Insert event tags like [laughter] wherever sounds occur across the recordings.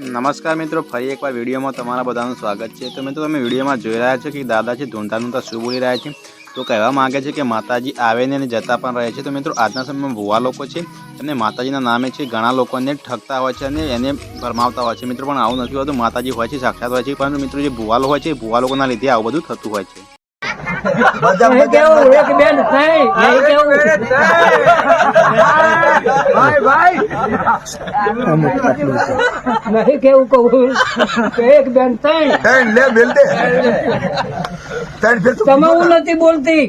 નમસ્કાર મિત્રો, ફરી એકવાર વિડીયોમાં તમારા બધાનું સ્વાગત છે. તો મિત્રો, તમે વિડીયોમાં જોઈ રહ્યા છો કે દાદા છે ધૂંધા ધૂંધા શું બોલી રહ્યા છે? તો કહેવા માગે છે કે માતાજી આવે ને જતા પણ રહે છે. તો મિત્રો, આજના સમયમાં ભુવા લોકો છે એમને માતાજીના નામે છે ઘણા લોકોને ઠગતા હોય છે અને એને ભરમાવતા હોય છે. મિત્રો, પણ આવું નથી હોતું. માતાજી હોય છે, સાક્ષાત હોય છે. પરંતુ મિત્રો, જે ભુવાલો હોય છે ભુવા લોકોના લીધે આવું બધું થતું હોય છે. નહીં કેવું એક બેન થઈ નહીં કેવું? નહીં કેવું કહું એક બેન થઈ. ત્રણ લે બેલ દે તમે હું નથી બોલતી.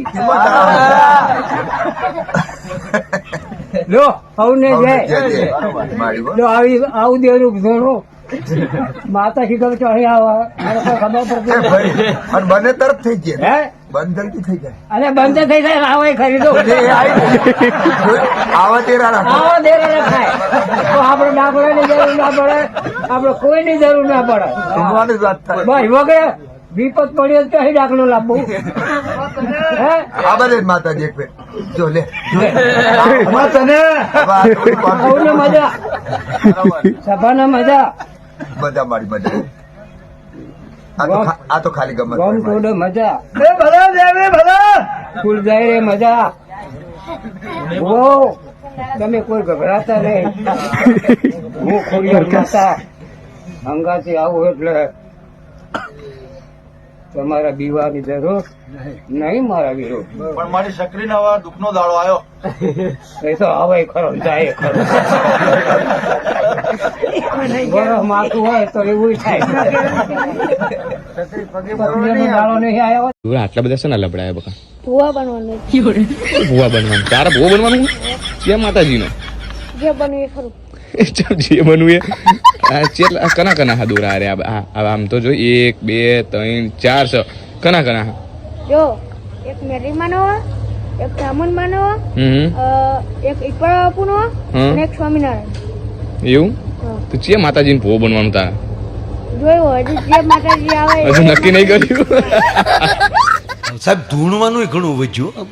લો હવને જાય. લો આવી આવું દેરું ધોણો. માતા શીખર કે અહીં આવા મને ખબર પડતી ભાઈ, અને બંને તરફ થઈ જાય હે? બંધ જલ્દી થઈ જાય. અને બંધ થઈ જાય આવો ખરીદો. એ આવી. આવા તેરા આવો દેર રખાય તો આપણે ડાબડાની જરૂર ના પડે. આપણે કોઈની જરૂર ના પડે. જમવાની જ વાત થાય. ભાઈ વગેરે વિપત પડ્યો તો અહીં દાખલો લાવવો હે? આ બધે જ માતાજી એક જો લે. તને સભાને મજા. મજા મારી મજા. આ તો ખા- આ તો ખાલી ગમે મજા. ભલા દેવે ભલા. ફૂલ જાય રે મજા. ઓ તમે કોઈ ગભરાતા નહીં. હું ખોડિયાર માતા. અંગાથી આવું એટલે તમારા બીવાની જરૂર નહીં મારા વીરો પણ મારી છકરીને હવે દુઃખનો દાડો આવ્યો એ તો આવે ખરો જાય ખરો. [laughs] બરફ માથું હોય તો એવું થાય. [laughs] આટલા બધા છે લબડાયા બકા? ભૂવા બનવાનું. ભૂવા બનવાનું. તારા ભૂવો બનવાનું? કેમ માતાજીનો. જે બનવું એ ખરું. જે બનવું એ. આ કના કના હા દોરા અરે આ- આ- આ આમ તો જો એક બે ત્રણ ચાર છ. કના કના હા? જો એક મેરી માનવા એક ચામુંડ માનવા એક ઈશ્વર બાપુનો અને એક સ્વામિનારાયણ. એવું. તો ચે માતાજીને ભૂવો બનવાનું તારે? હજી જે માતાજી આવે હજુ નક્કી નહીં કર્યું. સાહેબ ધૂણવાનું ઘણું વધ્યું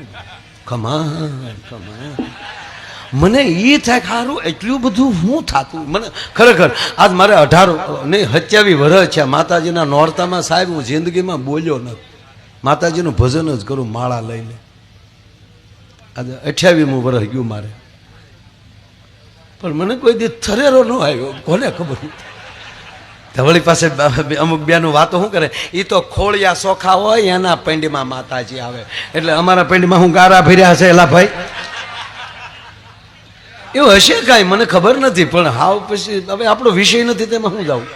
કમાન કમાન મને એ થાય ખારું એટલું બધું હું થતું. મને ખરેખર આજ મારે અઢાર નહીં સત્યાવી વર્ષ છે. માતાજીના નોરતામાં સાહેબ હું જિંદગીમાં બોલ્યો નથી. માતાજીનું ભજન જ કરું માળા લઈને. આજે અઠ્યાવીમું વર્ષ ગયું મારે. પણ મને કોઈ દી થરેરો ન આવ્યો. કોને ખબર? ધવળી પાસે અમુક બેનું વાતો શું કરે? એ તો ખોળિયા સોખા હોય, એના પંડીમાં માતાજી આવે. એટલે અમારા પંડીમાં હું ગારા ભર્યા છે, એલા ભાઈ. એવું હશે કાંઈ? મને ખબર નથી, પણ હાવ પછી હવે આપણો વિષય નથી, તેમાં હું જાઉં.